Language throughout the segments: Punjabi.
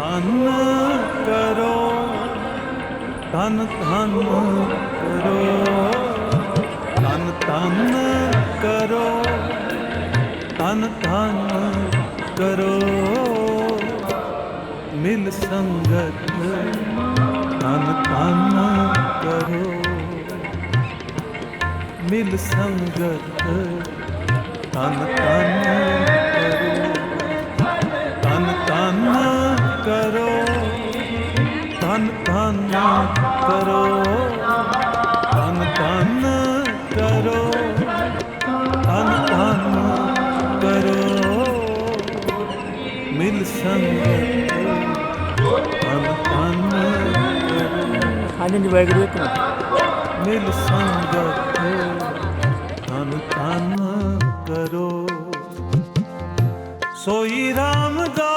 ਧੰਨ ਕਰੋ, ਧੰਨ ਧੰਨ ਕਰੋ। ਧੰਨ ਧੰਨ ਕਰੋ, ਧੰਨ ਧੰਨ ਕਰੋ। ਮਿਲ ਸੰਗਤ, ਧੰਨ ਧੰਨ ਕਰੋ। ਮਿਲ ਸੰਗਤ, ਧੰਨ ਧੰਨ ਧਨ ਧਨ ਕਰੋ। ਧਨ ਧਨ ਕਰੋ। ਧਨ ਧਨ ਕਰੋ। ਮਿਲ ਸੰਗਤ ਧਨ ਧਨ ਹਾਂਜੀ ਹਾਂਜੀ ਵਾਹਿਗੁਰੂ ਇੱਕ ਮਿੰਟ। ਮਿਲ ਸੰਗਤ ਧਨ ਧਨ ਕਰੋ। ਸੋਈ ਰਾਮ ਦਾ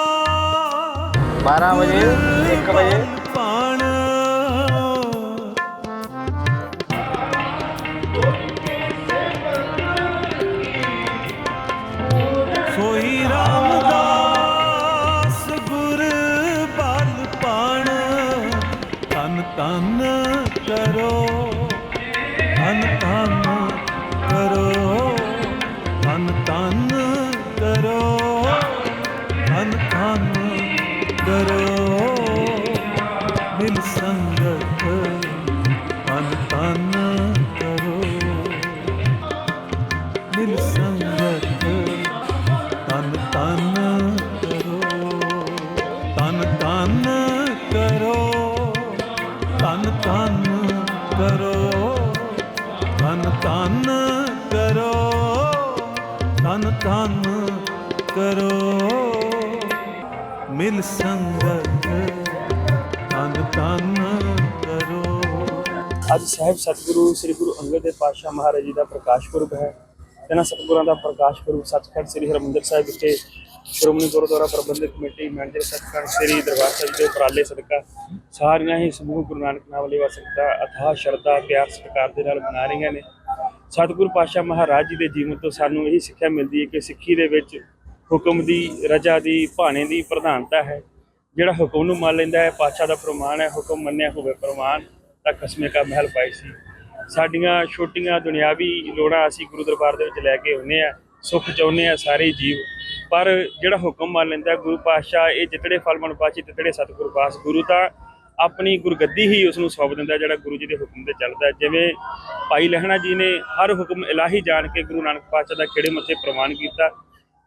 12 ਵਜੇ 1 ਵਜੇ। ਤਨ ਕਰੋ। ਮਿਲ ਸੰਗਤ ਤਨ ਤਨ ਕਰੋ। ਮਿਲ ਸੰਗਤ ਤਨ ਤਨ ਕਰੋ। ਤਨ ਤਨ ਕਰੋ। ਤਨ ਤਨ ਕਰੋ। ਤਨ ਤਨ ਕਰੋ। ਤਨ ਤਨ ਕਰੋ। ਮਿਲ ਸੰਗਤ, ਤਨ ਤਨ ਕਰੋ। ਅੱਜ ਸਾਹਿਬ ਸਤਿਗੁਰੂ, ਸ੍ਰੀ ਗੁਰੂ ਅੰਗਦ ਦੇਵ ਪਾਤਸ਼ਾਹ ਮਹਾਰਾਜ ਜੀ ਦਾ ਪ੍ਰਕਾਸ਼ ਪੁਰਬ ਹੈ। ਇਹਨਾਂ ਸਤਿਗੁਰਾਂ ਦਾ ਪ੍ਰਕਾਸ਼ ਪੁਰਬ ਸੱਚਖੰਡ ਸ੍ਰੀ ਹਰਿਮੰਦਰ ਸਾਹਿਬ ਵਿਖੇ ਸ਼੍ਰੋਮਣੀ ਗੁਰਦੁਆਰਾ ਪ੍ਰਬੰਧਕ ਕਮੇਟੀ, ਮੈਨੇਜਰ ਸੱਚਖੰਡ ਸ੍ਰੀ ਦਰਬਾਰ ਸਾਹਿਬ ਦੇ ਉਪਰਾਲੇ ਸਦਕਾ ਸਾਰੀਆਂ ਹੀ ਸਮੂਹ ਗੁਰੂ ਨਾਨਕ ਨਾਮ ਵਾਲੀ ਸੰਗਤਾਂ ਅਥਾਹ ਸ਼ਰਧਾ, ਪਿਆਰ, ਸਤਿਕਾਰ ਦੇ ਨਾਲ ਮਨਾ ਰਹੀਆਂ ਨੇ। ਸਤਿਗੁਰੂ ਪਾਤਸ਼ਾਹ ਮਹਾਰਾਜ ਜੀ ਦੇ ਜੀਵਨ ਤੋਂ ਸਾਨੂੰ ਇਹੀ ਸਿੱਖਿਆ ਮਿਲਦੀ ਹੈ ਕਿ ਸਿੱਖੀ ਦੇ ਵਿੱਚ ਹੁਕਮ ਦੀ, ਰਜਾ ਦੀ, ਭਾਣੇ ਦੀ ਪ੍ਰਧਾਨਤਾ ਹੈ। ਜਿਹੜਾ ਹੁਕਮ ਨੂੰ ਮੰਨ ਲੈਂਦਾ ਹੈ, ਪਾਤਸ਼ਾਹ ਦਾ ਪ੍ਰਮਾਣ ਹੈ, ਹੁਕਮ ਮੰਨਿਆ ਹੋਵੇ ਪ੍ਰਮਾਣ ਤਾਂ ਕਸਮੇ ਕਾ ਮਹਿਲ ਪਾਈ ਸੀ। ਸਾਡੀਆਂ ਛੋਟੀਆਂ ਦੁਨਿਆਵੀ ਲੋੜਾਂ ਅਸੀਂ ਗੁਰੂ ਦਰਬਾਰ ਦੇ ਵਿੱਚ ਲੈ ਕੇ ਆਉਂਦੇ ਆ ਸੁੱਖ ਚਾਹੁੰਦੇ ਆ ਸਾਰੇ ਜੀਵ। ਪਰ ਜਿਹੜਾ ਹੁਕਮ ਮੰਨ ਲੈਂਦਾ ਗੁਰੂ ਪਾਤਸ਼ਾਹ, ਇਹ ਜਿਤੜੇ ਫਲ ਮਨ ਪਾਚੀ, ਤਿਤੜੇ ਸਤਿਗੁਰ ਪਾਸ। ਗੁਰੂ ਤਾਂ ਆਪਣੀ ਗੁਰਗੱਦੀ ਹੀ ਉਸ ਨੂੰ ਸੌਂਪ ਦਿੰਦਾ ਜਿਹੜਾ ਗੁਰੂ ਜੀ ਦੇ ਹੁਕਮ ਤੇ ਚੱਲਦਾ ਜਿਵੇਂ ਭਾਈ ਲਹਿਣਾ ਜੀ ਨੇ ਹਰ ਹੁਕਮ ਇਲਾਹੀ ਜਾਣ ਕੇ ਗੁਰੂ ਨਾਨਕ ਪਾਤਸ਼ਾਹ ਦਾ ਕਿਹੜੇ ਮੱਥੇ ਪ੍ਰਵਾਨ ਕੀਤਾ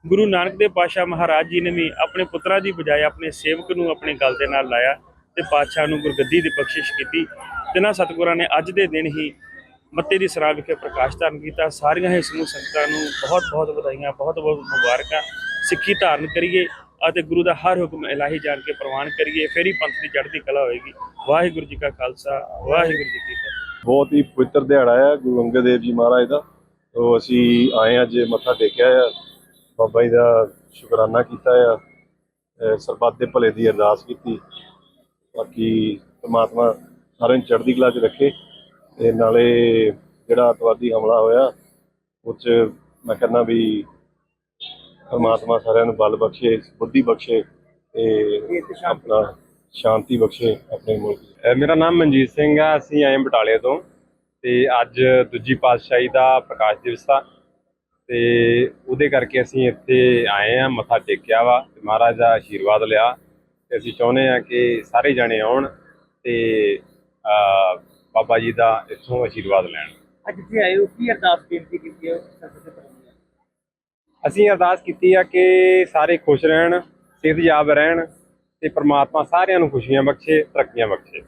ਗੁਰੂ ਨਾਨਕ ਦੇਵ ਪਾਤਸ਼ਾਹ ਮਹਾਰਾਜ ਜੀ ਨੇ ਵੀ ਆਪਣੇ ਪੁੱਤਰਾਂ ਦੀ ਬਜਾਏ ਆਪਣੇ ਸੇਵਕ ਨੂੰ ਆਪਣੇ ਗਲ ਦੇ ਨਾਲ ਲਾਇਆ ਤੇ ਪਾਤਸ਼ਾਹ ਨੂੰ ਗੁਰਗੱਦੀ ਦੀ ਬਖਸ਼ਿਸ਼ ਕੀਤੀ। ਤਿੰਨਾਂ ਸਤਿਗੁਰਾਂ ਨੇ ਅੱਜ ਦੇ ਦਿਨ ਹੀ ਮੱਤੇ ਦੀ ਸਰਾਂ ਵਿਖੇ ਪ੍ਰਕਾਸ਼ ਧਾਰਨ ਕੀਤਾ। ਸਾਰੀਆਂ ਹੀ ਸਮੂਹ ਸੰਗਤਾਂ ਨੂੰ ਬਹੁਤ ਬਹੁਤ ਵਧਾਈਆਂ ਬਹੁਤ ਬਹੁਤ ਮੁਬਾਰਕਾਂ। ਸਿੱਖੀ ਧਾਰਨ ਕਰੀਏ ਅਤੇ ਗੁਰੂ ਦਾ ਹਰ ਹੁਕਮ ਇਲਾਹੀ ਜਾਣ ਕੇ ਪ੍ਰਵਾਨ ਕਰੀਏ। ਫਿਰ ਹੀ ਪੰਥ ਦੀ ਚੜ੍ਹਦੀ ਕਲਾ ਹੋਏਗੀ। ਵਾਹਿਗੁਰੂ ਜੀ ਕਾ ਖਾਲਸਾ, ਵਾਹਿਗੁਰੂ ਜੀ ਕੀ ਫਤਿਹ। ਬਹੁਤ ਹੀ ਪਵਿੱਤਰ ਦਿਹਾੜਾ ਹੈ ਗੁਰੂ ਅੰਗਦ ਦੇਵ ਜੀ ਮਹਾਰਾਜ ਦਾ। ਤੋਂ ਅਸੀਂ ਆਏ ਅੱਜ ਮੱਥਾ ਟੇਕਿਆ ਆ ਬਾਬਾ ਜੀ ਦਾ ਸ਼ੁਕਰਾਨਾ ਕੀਤਾ ਆ ਸਰਬੱਤ ਦੇ ਭਲੇ ਦੀ ਅਰਦਾਸ ਕੀਤੀ। ਬਾਕੀ ਪਰਮਾਤਮਾ ਸਾਰਿਆਂ ਨੂੰ ਚੜ੍ਹਦੀ ਕਲਾ 'ਚ ਰੱਖੇ ਤੇ ਨਾਲੇ ਜਿਹੜਾ ਅਤਵਾਦੀ ਹਮਲਾ ਹੋਇਆ, ਉਹ 'ਚ ਮੈਂ ਕਹਿੰਦਾ ਵੀ ਪਰਮਾਤਮਾ ਸਾਰਿਆਂ ਨੂੰ ਬਲ ਬਖਸ਼ੇ, ਬੁੱਧੀ ਬਖਸ਼ੇ ਤੇ ਆਪਣਾ ਸ਼ਾਂਤੀ ਬਖਸ਼ੇ ਆਪਣੇ ਮੁਲਕ ਮੇਰਾ ਨਾਮ ਮਨਜੀਤ ਸਿੰਘ ਆ, ਅਸੀਂ ਆਏ ਬਟਾਲੇ ਤੋਂ ਤੇ ਅੱਜ ਦੂਜੀ ਪਾਤਸ਼ਾਹੀ ਦਾ ਪ੍ਰਕਾਸ਼ ਦਿਵਸ ਆ। ਤੇ ਉਹਦੇ ਕਰਕੇ ਅਸੀਂ ਇੱਥੇ ਆਏ ਆ ਮੱਥਾ ਟੇਕਿਆ ਵਾ ਤੇ ਮਹਾਰਾਜ ਦਾ ਆਸ਼ੀਰਵਾਦ ਲਿਆ ਤੇ ਅਸੀਂ ਚਾਹੁੰਦੇ ਆ ਕਿ ਸਾਰੇ ਜਣੇ ਆਉਣ ਤੇ ਬਾਬਾ ਜੀ ਦਾ ਇੱਥੋਂ ਆਸ਼ੀਰਵਾਦ ਲੈਣ। ਅੱਜ ਇੱਥੇ ਆਏ ਹੋ ਕੀ ਅਰਦਾਸ ਬੇਨਤੀ ਕੀਤੀ ਹੈ ਅਸੀਂ ਅਰਦਾਸ ਕੀਤੀ ਆ ਕਿ ਸਾਰੇ ਖੁਸ਼ ਰਹਿਣ ਸਿਹਤਯਾਬ ਰਹਿਣ ਤੇ ਪ੍ਰਮਾਤਮਾ ਸਾਰਿਆਂ ਨੂੰ ਖੁਸ਼ੀਆਂ ਬਖਸ਼ੇ ਤਰੱਕੀਆਂ ਬਖਸ਼ੇ।